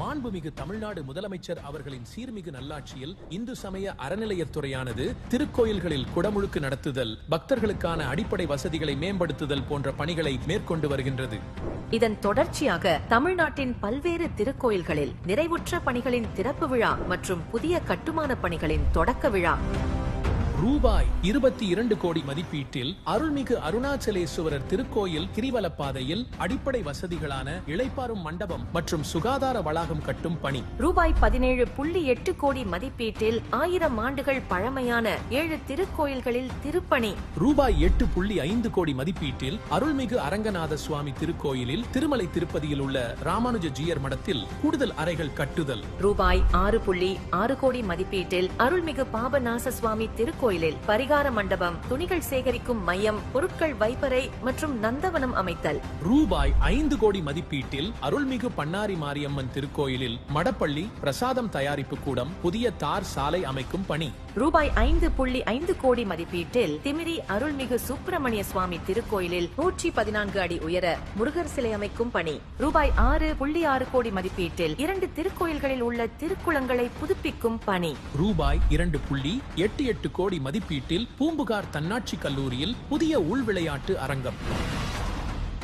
மாண்புமிகு தமிழ்நாடு முதலமைச்சர் அவர்களின் சீர்மிகு நல்லாட்சியில் இந்து சமய அறநிலையத்துறையானது திருக்கோயில்களில் குடமுழுக்கு நடத்துதல் பக்தர்களுக்கான அடிப்படை வசதிகளை மேம்படுத்துதல் போன்ற பணிகளை மேற்கொண்டு வருகின்றது. இதன் தொடர்ச்சியாக தமிழ்நாட்டின் பல்வேறு திருக்கோயில்களில் நிறைவுற்ற பணிகளின் திறப்பு விழா மற்றும் புதிய கட்டுமான பணிகளின் தொடக்க விழா. ரூபாய் இருபத்தி இரண்டு கோடி மதிப்பீட்டில் அருள்மிகு அருணாச்சலேஸ்வரர் திருக்கோயில் கிரிவலப்பாதையில் அடிப்படை வசதிகளான இளைப்பாறும் மண்டபம் மற்றும் சுகாதார வளாகம் கட்டும் பணி. ரூபாய் பதினேழு புள்ளி எட்டு கோடி மதிப்பீட்டில் ஆயிரம் ஆண்டுகள் பழமையான ஏழு திருக்கோயில்களில் திருப்பணி. ரூபாய் எட்டு புள்ளி ஐந்து கோடி மதிப்பீட்டில் அருள்மிகு அரங்கநாத சுவாமி திருக்கோயிலில் திருமலை திருப்பதியில் உள்ள ராமானுஜ ஜீயர் மடத்தில் கூடுதல் அறைகள் கட்டுதல். ரூபாய் ஆறு புள்ளி ஆறு கோடி மதிப்பீட்டில் அருள்மிகு பாபநாச சுவாமி திருக்கோயிலில் பரிகார மண்டபம் துணிகள் சேகரிக்கும் மையம் பொருட்கள் வைப்பறை மற்றும் நந்தவனம் அமைத்தல். ரூபாய் ஐந்து கோடி மதிப்பீட்டில் அருள்மிகு பண்ணாரி மாரியம்மன் திருக்கோயிலில் மடப்பள்ளி பிரசாதம் தயாரிப்பு கூடம் புதிய தார் சாலை அமைக்கும் பணி. ரூபாய் ஐந்து புள்ளி ஐந்து கோடி மதிப்பீட்டில் திமிரி அருள்மிகு சுப்பிரமணிய சுவாமி திருக்கோயிலில் நூற்றி பதினான்கு அடி உயர முருகர் சிலை அமைக்கும் பணி. ரூபாய் ஆறு புள்ளி ஆறு கோடி மதிப்பீட்டில் இரண்டு திருக்கோயில்களில் உள்ள திருக்குளங்களை புதுப்பிக்கும் பணி. ரூபாய் இரண்டு புள்ளி எட்டு எட்டு கோடி மதிப்பீட்டில் பூம்புகார் தன்னாட்சி கல்லூரியில் புதிய உள் விளையாட்டு அரங்கம்.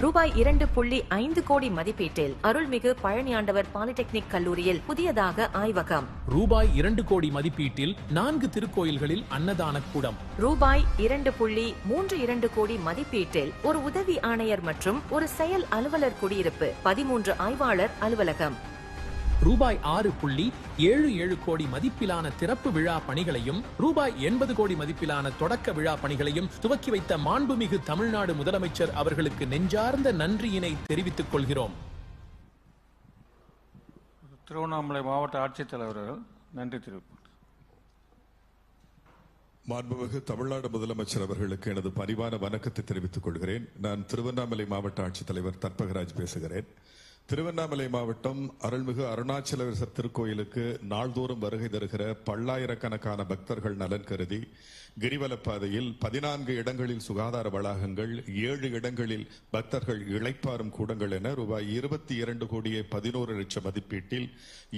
ரூபாய் இரண்டு புள்ளி ஐந்து கோடி மதிப்பீட்டில் அருள்மிகு பழனியாண்டவர் பாலிடெக்னிக் கல்லூரியில் புதியதாக ஆய்வகம். ரூபாய் இரண்டு கோடி மதிப்பீட்டில் நான்கு திருக்கோயில்களில் அன்னதான கூடம். ரூபாய் இரண்டு புள்ளி மூன்று இரண்டு கோடி மதிப்பீட்டில் ஒரு உதவி ஆணையர் மற்றும் ஒரு செயல் அலுவலர் குடியிருப்பு. பதிமூன்று ஆய்வாளர் அலுவலகம். ரூபாய் ஆறு புள்ளி ஏழு ஏழு கோடி மதிப்பிலான திறப்பு விழா பணிகளையும் ரூபாய் எண்பது கோடி மதிப்பிலான தொடக்க விழா பணிகளையும் துவக்கி வைத்த மாண்புமிகு தமிழ்நாடு முதலமைச்சர் அவர்களுக்கு நெஞ்சார்ந்த நன்றியினை தெரிவித்துக் கொள்கிறோம். திருவண்ணாமலை மாவட்ட ஆட்சித்தலைவர் அவர்கள் நன்றி தெரிவிப்பார் மாண்புமிகு தமிழ்நாடு முதலமைச்சர் அவர்களுக்கு எனது பணிவான வணக்கத்தை தெரிவித்துக் கொள்கிறேன். நான் திருவண்ணாமலை மாவட்ட ஆட்சித்தலைவர் தற்பகராஜ் பேசுகிறேன். திருவண்ணாமலை மாவட்டம் அருள்மிகு அருணாச்சலேஸ்வரர் திருக்கோயிலுக்கு நாள்தோறும் வருகை தருகிற பல்லாயிரக்கணக்கான பக்தர்கள் நலன் கருதி கிரிவலப்பாதையில் பதினான்கு இடங்களில் சுகாதார வளாகங்கள் ஏழு இடங்களில் பக்தர்கள் இழைப்பாரும் கூடங்கள் என ரூபாய் இருபத்தி இரண்டு கோடியே பதினோரு லட்சம் மதிப்பீட்டில்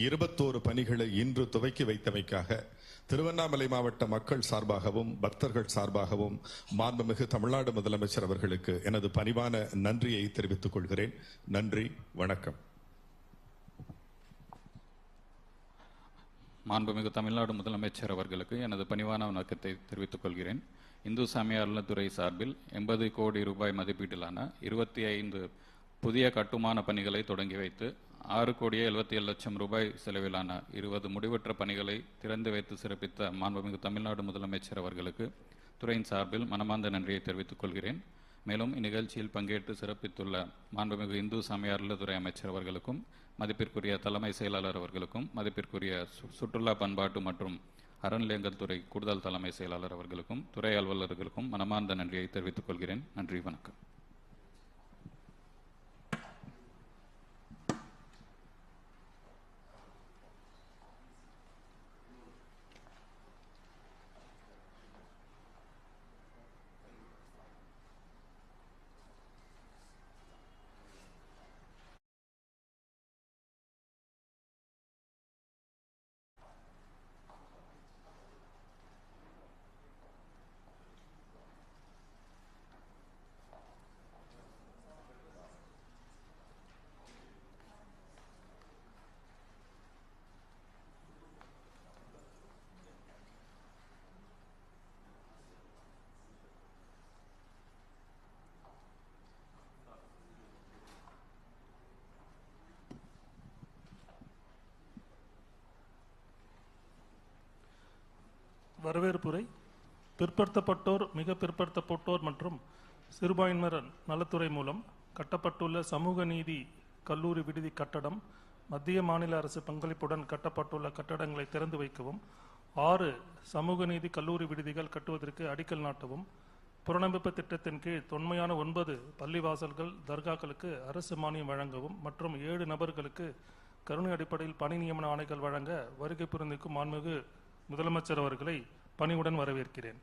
இருபத்தோரு பணிகளை இன்று துவக்கி வைத்தமைக்காக திருவண்ணாமலை மாவட்ட மக்கள் சார்பாகவும் பக்தர்கள் சார்பாகவும் மாண்புமிகு தமிழ்நாடு முதலமைச்சர் அவர்களுக்கு எனது பணிவான நன்றியை தெரிவித்துக் கொள்கிறேன். நன்றி வணக்கம். மாண்புமிகு தமிழ்நாடு முதலமைச்சர் அவர்களுக்கு எனது பணிவான வணக்கத்தை தெரிவித்துக் கொள்கிறேன். இந்து சமய அறநிலைத்துறை சார்பில் எண்பது கோடி ரூபாய் மதிப்பீட்டிலான இருபத்தி ஐந்து புதிய கட்டுமான பணிகளை தொடங்கி வைத்து ஆறு கோடியே எழுபத்தி ஏழு லட்சம் ரூபாய் செலவிலான இருபது முடிவற்ற பணிகளை திறந்து வைத்து சிறப்பித்த மாண்புமிகு தமிழ்நாடு முதலமைச்சர் அவர்களுக்கு துறையின் சார்பில் மனமார்ந்த நன்றியை தெரிவித்துக் கொள்கிறேன். மேலும் இந்நிகழ்ச்சியில் பங்கேற்று சிறப்பித்துள்ள மாண்புமிகு இந்து சமய அமைச்சர் அவர்களுக்கும் மதிப்பிற்குரிய தலைமை செயலாளர் அவர்களுக்கும் மதிப்பிற்குரிய சு- சுற்றுலா பண்பாட்டு மற்றும் அறநிலையங்கள் துறை கூடுதல் தலைமை செயலாளர் அவர்களுக்கும் துறை அலுவலர்களுக்கும் மனமார்ந்த நன்றியை தெரிவித்துக் கொள்கிறேன். நன்றி வணக்கம். வரவேற்புரை பிற்படுத்தப்பட்டோர் மிக பிற்படுத்தப்பட்டோர் மற்றும் சிறுபான்மையினர் நலத்துறை மூலம் கட்டப்பட்டுள்ள சமூக நீதி கல்லூரி விடுதி கட்டடம் மத்திய மாநில அரசு பங்களிப்புடன் கட்டப்பட்டுள்ள கட்டடங்களை திறந்து வைக்கவும் ஆறு சமூக நீதி கல்லூரி விடுதிகள் கட்டுவதற்கு அடிக்கல் நாட்டவும் புனரமைப்பு திட்டத்தின் கீழ் தொன்மையான ஒன்பது பள்ளிவாசல்கள் தர்காக்களுக்கு அரசு மானியம் வழங்கவும் மற்றும் ஏழு நபர்களுக்கு கருணை அடிப்படையில் பணி நியமன ஆணைகள் வழங்க வருகை புரிந்திருக்கும் மாண்புமிகு முதலமைச்சர் அவர்களை பணிவுடன் வரவேற்கிறேன்.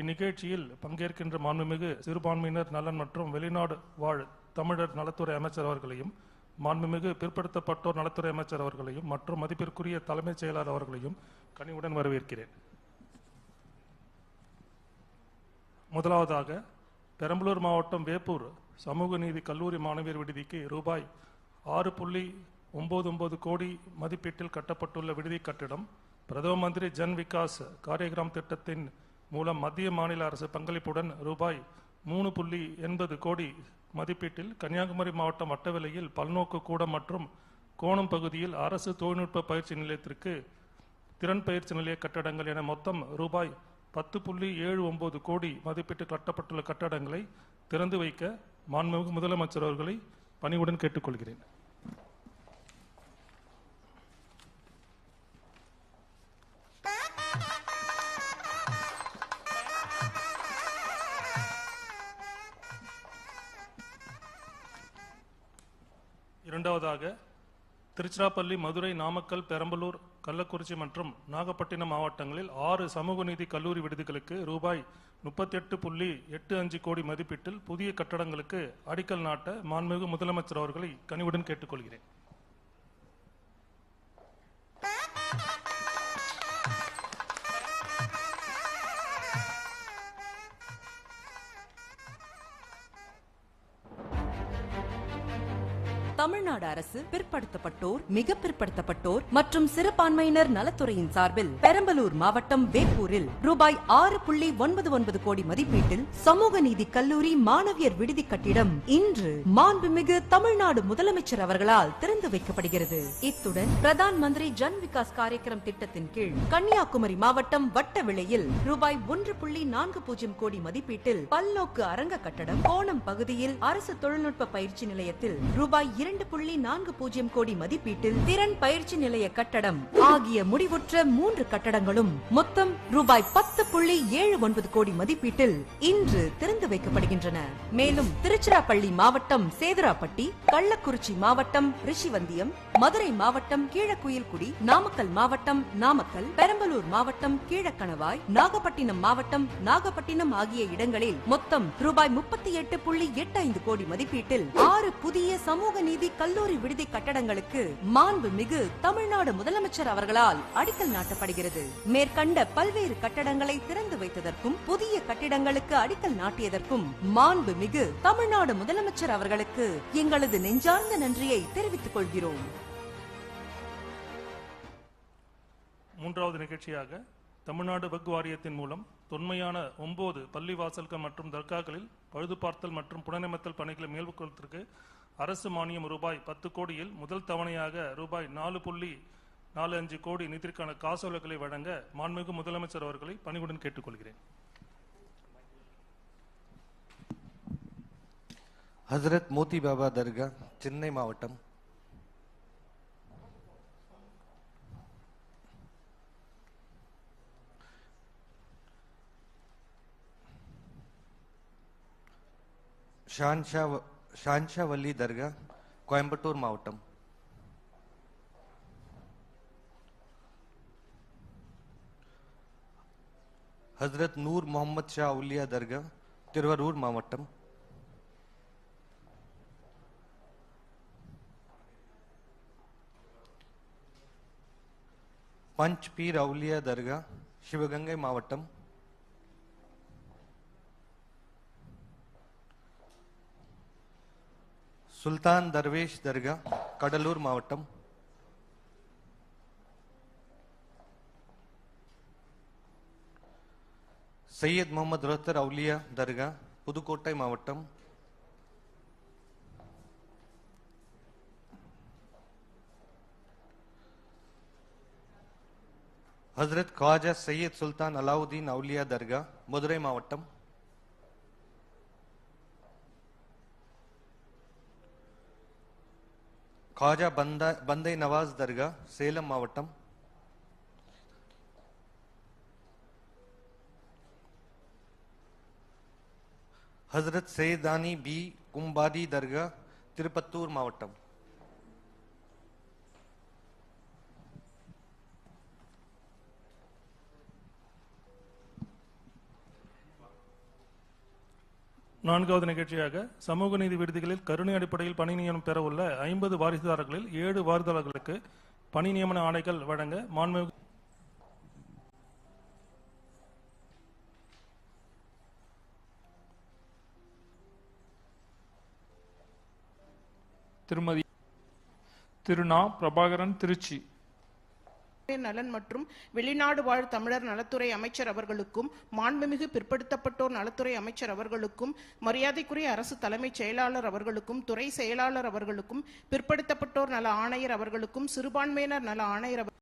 இந்நிகழ்ச்சியில் பங்கேற்கின்ற மாண்புமிகு சிறுபான்மையினர் நலன் மற்றும் வெளிநாடு வாழ் தமிழர் நலத்துறை அமைச்சர் அவர்களையும் மாண்புமிகு பிற்படுத்தப்பட்டோர் நலத்துறை அமைச்சர் அவர்களையும் மற்றும் மதிப்பிற்குரிய தலைமைச் செயலாளர் அவர்களையும் கனிவுடன் வரவேற்கிறேன். முதலாவதாக பெரம்பலூர் மாவட்டம் வேப்பூர் சமூக நீதி கல்லூரி மாணவியர் விடுதிக்கு ரூபாய் ஆறு புள்ளி ஒன்பது ஒன்பது கோடி மதிப்பீட்டில் கட்டப்பட்டுள்ள விடுதி கட்டிடம் பிரதம மந்திரி ஜன் விகாஸ் காரியகிராம் திட்டத்தின் மூலம் மத்திய மாநில அரசு பங்களிப்புடன் ரூபாய் மூணு புள்ளி எண்பது கோடி மதிப்பீட்டில் கன்னியாகுமரி மாவட்டம் வட்டவிலையில் பல்நோக்கு கூடம் மற்றும் கோணம் பகுதியில் அரசு தொழில்நுட்ப பயிற்சி நிலையத்திற்கு திறன் பயிற்சி நிலைய கட்டடங்கள் என மொத்தம் ரூபாய் பத்து புள்ளி ஏழு ஒன்பது கோடி மதிப்பீட்டு கட்டப்பட்டுள்ள கட்டடங்களை திறந்து வைக்க மாண்புமிகு முதலமைச்சர் அவர்களை பணிவுடன் கேட்டுக்கொள்கிறேன். இரண்டாவதாக திருச்சிராப்பள்ளி மதுரை நாமக்கல் பெரம்பலூர் கள்ளக்குறிச்சி மற்றும் நாகப்பட்டினம் மாவட்டங்களில் ஆறு சமூக நீதி கல்லூரி விடுதிகளுக்கு ரூபாய் முப்பத்தி எட்டு புள்ளி எட்டு அஞ்சு கோடி மதிப்பீட்டில் புதிய கட்டடங்களுக்கு அடிக்கல் நாட்ட மாண்புமிகு முதலமைச்சர் அவர்களை கனிவுடன் கேட்டுக்கொள்கிறேன். தமிழ்நாடு அரசு பிற்படுத்தப்பட்டோர் மிக பிற்படுத்தப்பட்டோர் மற்றும் சிறுபான்மையினர் நலத்துறையின் சார்பில் பெரம்பலூர் மாவட்டம் வேப்பூரில் ரூபாய் ஆறு புள்ளி ஒன்பது ஒன்பது கோடி மதிப்பீட்டில் சமூக நீதி கல்லூரி மாணவியர் விடுதி கட்டிடம் இன்று மாண்புமிகு தமிழ்நாடு முதலமைச்சர் அவர்களால் திறந்து வைக்கப்படுகிறது. இத்துடன் பிரதான் மந்திரி ஜன் விகாஸ் காரியக்கிரம் திட்டத்தின் கீழ் கன்னியாகுமரி மாவட்டம் வட்டவிளையில் ரூபாய் ஒன்று புள்ளி நான்கு பூஜ்ஜியம் கோடி மதிப்பீட்டில் பல்நோக்கு அரங்க கட்டடம் கோணம் பகுதியில் அரசு தொழில்நுட்ப பயிற்சி நிலையத்தில் ரூபாய் இரண்டு புள்ளி புள்ளி நான்கு பூஜ்ஜியம் கோடி மதிப்பீட்டில் திறன் பயிற்சி நிலைய கட்டடம். ஆகிய முடிவுற்ற மூன்று கட்டடங்களும் மொத்தம் ரூபாய் பத்து புள்ளி ஏழு ஒன்பது கோடி மதிப்பீட்டில் இன்று திறந்து வைக்கப்படுகின்றன. மேலும் திருச்சிராப்பள்ளி மாவட்டம் சேதுராப்பட்டி கள்ளக்குறிச்சி மாவட்டம் ரிஷிவந்தியம் மதுரை மாவட்டம் கீழக்குயில்குடி நாமக்கல் மாவட்டம் நாமக்கல் பெரம்பலூர் மாவட்டம் கீழக்கணவாய் நாகப்பட்டினம் மாவட்டம் நாகப்பட்டினம் ஆகிய இடங்களில் மொத்தம் ரூபாய் முப்பத்தி எட்டு புள்ளி எட்டு ஐந்து கோடி மதிப்பீட்டில் ஆறு புதிய சமூக நீதி கல்லூரி விடுதி கட்டடங்களுக்கு மாண்பு மிகு தமிழ்நாடு முதலமைச்சர் அவர்களால் அடிக்கல் நாட்டப்படுகிறது. மேற்கண்ட பல்வேறு கட்டடங்களை திறந்து வைத்ததற்கும் புதிய கட்டிடங்களுக்கு அடிக்கல் நாட்டியதற்கும் மாண்பு மிகு தமிழ்நாடு முதலமைச்சர் அவர்களுக்கு எங்களது நெஞ்சார்ந்த நன்றியை தெரிவித்துக் கொள்கிறோம். மூன்றாவது நிகழ்ச்சியாக தமிழ்நாடு வக் வாரியத்தின் மூலம் தொன்மையான ஒன்பது பள்ளிவாசல்கள் மற்றும் தர்காக்களில் பழுதுபார்த்தல் மற்றும் புனரமைத்தல் பணிகளை மேற்கொள்வதற்கு அரசு மானியம் ரூபாய் பத்து கோடியில் முதல் தவணையாக ரூபாய் நாலு புள்ளி நாலு அஞ்சு கோடி நிதிற்கான காசோலைகளை வழங்க மாண்புமிகு முதலமைச்சர் அவர்களை பணிவுடன் கேட்டுக்கொள்கிறேன். ஹசரத் மோத்தி பாபா தர்கா சென்னை மாவட்டம். ஷான்ஷா ஷான்ஷா வல்லி தர்கா கோயம்புத்தூர் மாவட்டம். ஹஸ்ரத் நூர் முகமது ஷா உல்லியா தர்கா திருவரூர் மாவட்டம். பஞ்ச் பீர் அவுலியா தர்கா சிவகங்கை மாவட்டம். சுல்தான் தர்வேஷ் தர்கா கடலூர் மாவட்டம். சையத் முகமது ரத்தர் அவுலியா தர்கா புதுக்கோட்டை மாவட்டம். ஹசரத் காஜா சையத் சுல்தான் அலாவுதீன் அவுலியா தர்கா மதுரை மாவட்டம். காஜா பந்தா பந்தை நவாஸ் தர்கா சேலம் மாவட்டம் ஹசரத் சேதானி பி கும்பாதி தர்கா திருப்பத்தூர் மாவட்டம் நான்காவது நிகழ்ச்சியாக சமூக நீதி விடுதிகளில் கருணை அடிப்படையில் பணி நியமனம் பெற உள்ள ஐம்பது வாரிசுதாரர்களில் ஏழு வாரிசுதாரர்களுக்கு பணி நியமன ஆணைகள் வழங்க மாண்புமிகு திருமதி திருநா பிரபாகரன் திருச்சி. நலன் மற்றும் வெளிநாடு வாழ் தமிழர் நலத்துறை அமைச்சர் அவர்களுக்கும் மாண்புமிகு பிற்படுத்தப்பட்டோர் நலத்துறை அமைச்சர் அவர்களுக்கும் மரியாதைக்குரிய அரசு தலைமைச் செயலாளர் அவர்களுக்கும் துறை செயலாளர் அவர்களுக்கும் பிற்படுத்தப்பட்டோர் நல ஆணையர் அவர்களுக்கும் சிறுபான்மையினர் நல ஆணையர்